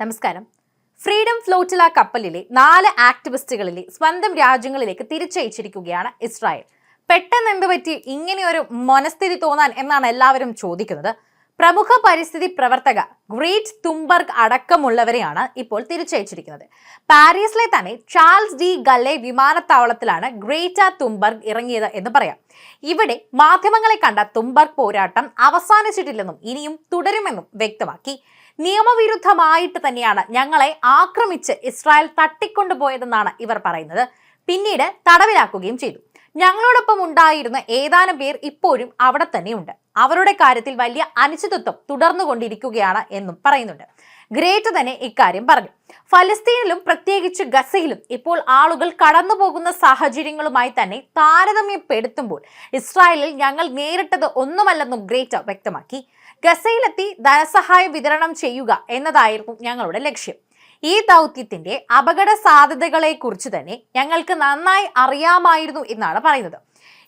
നമസ്കാരം. Freedom flotilla കപ്പലിലെ നാല് ആക്ടിവിസ്റ്റുകളിലെ സ്വന്തം രാജ്യങ്ങളിലേക്ക് തിരിച്ചയച്ചിരിക്കുകയാണ് ഇസ്രായേൽ. പെട്ടെന്ന് എന്ത് പറ്റി? ഇങ്ങനെയൊരു മനസ്ഥിതി തോന്നാൻ എന്നാണ് എല്ലാവരും ചോദിക്കുന്നത്. പ്രമുഖ പരിസ്ഥിതി പ്രവർത്തക ഗ്രേറ്റ് തുംബർഗ് അടക്കമുള്ളവരെയാണ് ഇപ്പോൾ തിരിച്ചയച്ചിരിക്കുന്നത്. പാരീസിലെ തന്നെ ചാൾസ് ഡി ഗല്ലെ വിമാനത്താവളത്തിലാണ് ഗ്രേറ്റ തുംബർഗ് ഇറങ്ങിയത് എന്ന് പറയാം. ഇവിടെ മാധ്യമങ്ങളെ കണ്ട തുംബർഗ് പോരാട്ടം അവസാനിച്ചിട്ടില്ലെന്നും ഇനിയും തുടരുമെന്നും വ്യക്തമാക്കി. നിയമവിരുദ്ധമായിട്ട് തന്നെയാണ് ഞങ്ങളെ ആക്രമിച്ച് ഇസ്രായേൽ തട്ടിക്കൊണ്ടുപോയതെന്നാണ് ഇവർ പറയുന്നത്. പിന്നീട് തടവിലാക്കുകയും ചെയ്തു. ഞങ്ങളോടൊപ്പം ഉണ്ടായിരുന്ന ഏതാനും പേർ ഇപ്പോഴും അവിടെ തന്നെയുണ്ട്. അവരുടെ കാര്യത്തിൽ വലിയ അനിശ്ചിതത്വം തുടർന്നുകൊണ്ടിരിക്കുകയാണ് എന്നും പറയുന്നുണ്ട്. ഗ്രേറ്റ് തന്നെ ഇക്കാര്യം പറഞ്ഞു. ഫലസ്തീനിലും പ്രത്യേകിച്ച് ഗസയിലും ഇപ്പോൾ ആളുകൾ കടന്നു പോകുന്ന സാഹചര്യങ്ങളുമായി തന്നെ താരതമ്യപ്പെടുത്തുമ്പോൾ ഇസ്രായേലിൽ ഞങ്ങൾ നേരിട്ടത് ഒന്നുമല്ലെന്നും ഗ്രേറ്റ് വ്യക്തമാക്കി. ഗസയിലെത്തി ധനസഹായം വിതരണം ചെയ്യുക എന്നതായിരുന്നു ഞങ്ങളുടെ ലക്ഷ്യം. ഈ ദൗത്യത്തിന്റെ അപകട സാധ്യതകളെ കുറിച്ച് തന്നെ ഞങ്ങൾക്ക് നന്നായി അറിയാമായിരുന്നു എന്നാണ് പറയുന്നത്.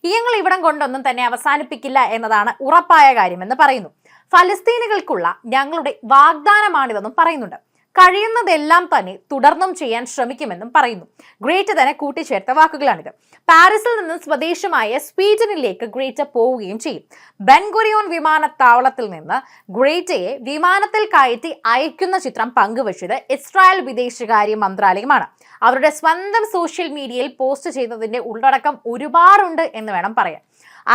ഞങ്ങൾ ഇവിടം കൊണ്ടൊന്നും തന്നെ അവസാനിപ്പിക്കില്ല എന്നതാണ് ഉറപ്പായ കാര്യമെന്ന് പറയുന്നു. ഫലസ്തീനുകൾക്കുള്ള ഞങ്ങളുടെ വാഗ്ദാനമാണിതെന്നും പറയുന്നുണ്ട്. കഴിയുന്നതെല്ലാം തന്നെ തുടർന്നും ചെയ്യാൻ ശ്രമിക്കുമെന്നും പറയുന്നു. ഗ്രേറ്റ് തന്നെ കൂട്ടിച്ചേർത്ത വാക്കുകളാണിത്. പാരീസിൽ നിന്ന് സ്വദേശമായ സ്വീഡനിലേക്ക് ഗ്രേറ്റ പോവുകയും ചെയ്യും. ബെൻഗുരിയോൺ വിമാനത്താവളത്തിൽ നിന്ന് ഗ്രേറ്റയെ വിമാനത്തിൽ കയറ്റി അയക്കുന്ന ചിത്രം പങ്കുവച്ചത് ഇസ്രായേൽ വിദേശകാര്യ മന്ത്രാലയമാണ്. അവരുടെ സ്വന്തം സോഷ്യൽ മീഡിയയിൽ പോസ്റ്റ് ചെയ്തതിന്റെ ഉള്ളടക്കം ഒരുപാടുണ്ട് എന്ന് വേണം പറയാൻ.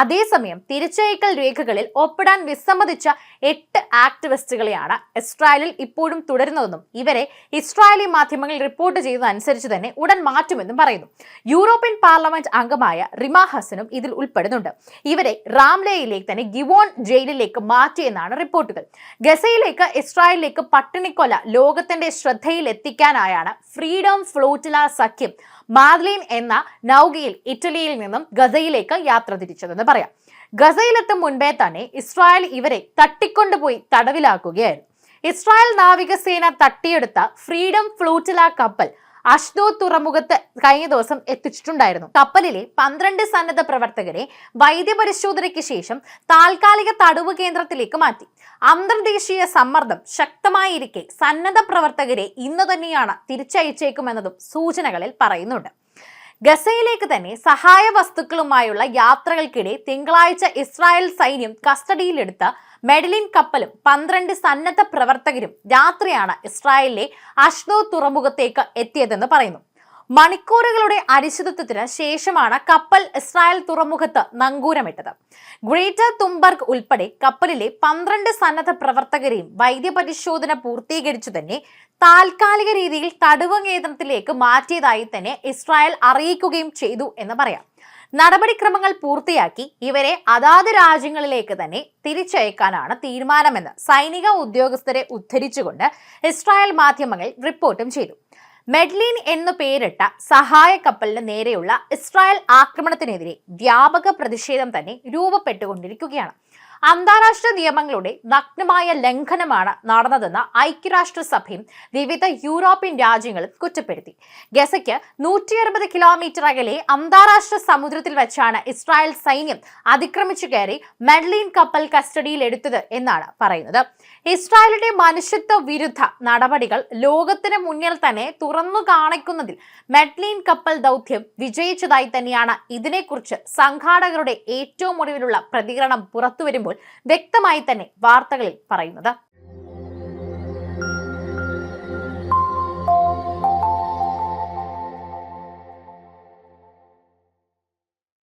അതേസമയം തിരിച്ചയക്കൽ രേഖകളിൽ ഒപ്പിടാൻ വിസമ്മതിച്ച എട്ട് ആക്ടിവിസ്റ്റുകളെയാണ് ഇസ്രായേലിൽ ഇപ്പോഴും തുടരുന്നതെന്നും ഇവരെ ഇസ്രായേലി മാധ്യമങ്ങൾ റിപ്പോർട്ട് ചെയ്തതനുസരിച്ച് തന്നെ ഉടൻ മാറ്റുമെന്നും പറയുന്നു. യൂറോപ്യൻ പാർലമെന്റ് അംഗമായ റിമാ ഹസനും ഇതിൽ ഉൾപ്പെടുന്നുണ്ട്. ഇവരെ റാംലേയിലേക്ക് തന്നെ ഗിവോൺ ജയിലിലേക്ക് മാറ്റിയെന്നാണ് റിപ്പോർട്ടുകൾ. ഗസയിലേക്ക് ഇസ്രായേലിലേക്ക് പട്ടിണിക്കൊല ലോകത്തിന്റെ ശ്രദ്ധയിൽ എത്തിക്കാനായാണ് ഫ്രീഡം ഫ്ലോറ്റില സഖ്യം മാദ്ലീൻ എന്ന നൗകയിൽ ഇറ്റലിയിൽ നിന്നും ഗസയിലേക്ക് യാത്ര തിരിച്ചതെന്ന് പറയാം. ഗസയിലെത്തും മുൻപേ തന്നെ ഇസ്രായേൽ ഇവരെ തട്ടിക്കൊണ്ടുപോയി തടവിലാക്കുകയായിരുന്നു. ഇസ്രായേൽ നാവികസേന തട്ടിയെടുത്ത ഫ്രീഡം ഫ്ലൂറ്റില കപ്പൽ അഷ്ദോ തുറമുഖത്ത് കഴിഞ്ഞ ദിവസം എത്തിച്ചിട്ടുണ്ടായിരുന്നു. കപ്പലിലെ പന്ത്രണ്ട് സന്നദ്ധ പ്രവർത്തകരെ വൈദ്യപരിശോധനയ്ക്ക് ശേഷം താൽക്കാലിക തടവ് കേന്ദ്രത്തിലേക്ക് മാറ്റി. അന്തർദേശീയ സമ്മർദ്ദം ശക്തമായിരിക്കെ സന്നദ്ധ പ്രവർത്തകരെ ഇന്ന് തന്നെയാണ് തിരിച്ചയച്ചേക്കുമെന്നതും സൂചനകളിൽ പറയുന്നുണ്ട്. ഗസയിലേക്ക് തന്നെ സഹായ വസ്തുക്കളുമായുള്ള യാത്രകൾക്കിടെ തിങ്കളാഴ്ച ഇസ്രായേൽ സൈന്യം കസ്റ്റഡിയിലെടുത്ത മെഡലിൻ കപ്പലും പന്ത്രണ്ട് സന്നദ്ധ പ്രവർത്തകരും രാത്രിയാണ് ഇസ്രായേലിലെ അഷ്ദോ തുറമുഖത്തേക്ക് എത്തിയതെന്ന് പറയുന്നു. മണിക്കൂറുകളുടെ അനിശ്ചിതത്വത്തിന് ശേഷമാണ് കപ്പൽ ഇസ്രായേൽ തുറമുഖത്ത് നങ്കൂരമിട്ടത്. ഗ്രേറ്റർ തുംബർഗ് ഉൾപ്പെടെ കപ്പലിലെ പന്ത്രണ്ട് സന്നദ്ധ പ്രവർത്തകരെയും വൈദ്യപരിശോധന പൂർത്തീകരിച്ചു തന്നെ താൽക്കാലിക രീതിയിൽ തടവ് കേന്ദ്രത്തിലേക്ക് മാറ്റിയതായി തന്നെ ഇസ്രായേൽ അറിയിക്കുകയും ചെയ്തു എന്ന് പറയാം. നടപടിക്രമങ്ങൾ പൂർത്തിയാക്കി ഇവരെ അതാത് രാജ്യങ്ങളിലേക്ക് തന്നെ തിരിച്ചയക്കാനാണ് തീരുമാനമെന്ന് സൈനിക ഉദ്യോഗസ്ഥരെ ഉദ്ധരിച്ചുകൊണ്ട് ഇസ്രായേൽ മാധ്യമങ്ങൾ റിപ്പോർട്ടും ചെയ്തു. മെഡ്ലിൻ എന്നു പേരിട്ട സഹായ കപ്പലിന് നേരെയുള്ള ഇസ്രായേൽ ആക്രമണത്തിനെതിരെ വ്യാപക പ്രതിഷേധം തന്നെ രൂപപ്പെട്ടുകൊണ്ടിരിക്കുകയാണ്. അന്താരാഷ്ട്ര നിയമങ്ങളുടെ നഗ്നമായ ലംഘനമാണ് നടന്നതെന്ന് ഐക്യരാഷ്ട്രസഭയും വിവിധ യൂറോപ്യൻ രാജ്യങ്ങളും കുറ്റപ്പെടുത്തി. ഗസയ്ക്ക് നൂറ്റി അറുപത് കിലോമീറ്റർ അകലെ അന്താരാഷ്ട്ര സമുദ്രത്തിൽ വെച്ചാണ് ഇസ്രായേൽ സൈന്യം അതിക്രമിച്ചു കയറി മെഡ്ലീൻ കപ്പൽ കസ്റ്റഡിയിൽ എടുത്തത് എന്നാണ് പറയുന്നത്. ഇസ്രായേലിന്റെ മനുഷ്യത്വ വിരുദ്ധ നടപടികൾ ലോകത്തിന് മുന്നിൽ തന്നെ തുറന്നു കാണിക്കുന്നതിൽ മെഡ്ലീൻ കപ്പൽ ദൗത്യം വിജയിച്ചതായി തന്നെയാണ് ഇതിനെക്കുറിച്ച് സംഘാടകരുടെ ഏറ്റവും ഒടുവിലുള്ള പ്രതികരണം പുറത്തുവരുമ്പോൾ വ്യക്തമായി തന്നെ വാർത്തകളിൽ പറയുന്നത്.